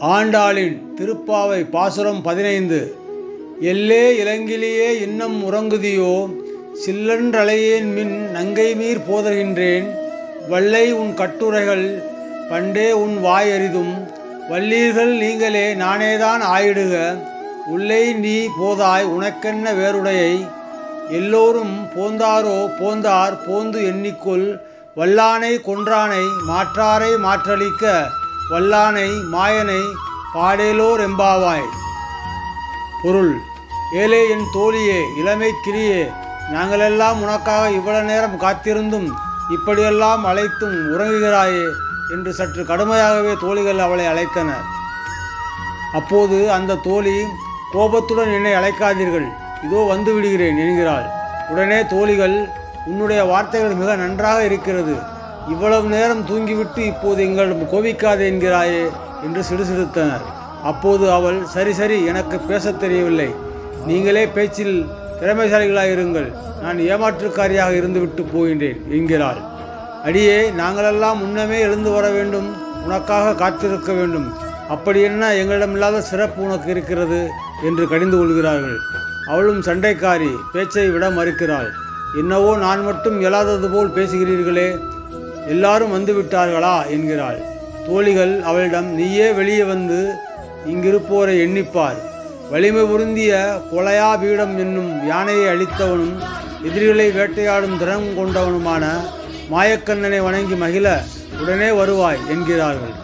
ஆண்டாளின் திருப்பாவை பாசுரம் பதினைந்து. எல்லே இலங்கிலேயே இன்னம் உறங்குதியோ சில்லன்றலையேன் மின் நங்கை மீர் போதர்கின்றேன் வல்லை உன் கட்டுரைகள் பண்டே உன் வாய் அரிதும் வல்லீர்கள் நீங்களே நானேதான் ஆயிடுக. உள்ளே நீ போதாய் உனக்கென்ன வேறுடையை? எல்லோரும் போந்தாரோ போந்தார் போந்து எண்ணிக்கொள். வல்லானை கொன்றானை மாற்றாரை மாற்றளிக்க. வல்லானை மாயனை பாடேலோர் எம்பாவாய். பொருள் ஏலே என் தோழியே இளமை கிளியே நாங்களெல்லாம் உனக்காக இவ்வளவு நேரம் காத்திருந்தும் இப்படியெல்லாம் அழைத்தும் உறங்குகிறாயே என்று சற்று கடுமையாகவே தோழிகள் அவளை அழைத்தனர். அப்போது அந்த தோழி கோபத்துடன் என்னை அழைக்காதீர்கள். இதோ வந்து விடுகிறேன் என்கிறாள். உடனே தோழிகள் உன்னுடைய வார்த்தைகள் மிக நன்றாக இருக்கிறது. இவ்வளவு நேரம் தூங்கிவிட்டு இப்போது எங்களிடம் கோபிக்காதே என்கிறாயே என்று சிடுசிடுத்தனர். அப்போது அவள் சரி சரி எனக்கு பேசத் தெரியவில்லை. நீங்களே பேச்சில் திறமைசாலிகளாக இருங்கள். நான் ஏமாற்றுக்காரியாக இருந்துவிட்டு போகின்றேன் என்கிறாள். அடியே நாங்களெல்லாம் முன்னமே எழுந்து வர வேண்டும். உனக்காக காத்திருக்க வேண்டும். அப்படி என்ன எங்களிடம் இல்லாத சிறப்பு உனக்கு இருக்கிறது? என்று கடிந்து கொள்கிறார்கள். அவளும் சண்டைக்காரி பேச்சை விட மறுக்கிறாள். என்னவோ நான் மட்டும் இயலாதது போல் பேசுகிறீர்களே எல்லாரும் வந்துவிட்டார்களா என்கிறாள். தோழிகள் அவளிடம் நீயே வெளியே வந்து இங்கிருப்போரை எண்ணிப்பார். வலிமை பொருந்திய கொலையா பீடம் என்னும் யானையை அழித்தவனும் எதிரிகளை வேட்டையாடும் திறம் கொண்டவனுமான மாயக்கண்ணனை வணங்கி மகிழ உடனே வருவாய் என்கிறார்கள்.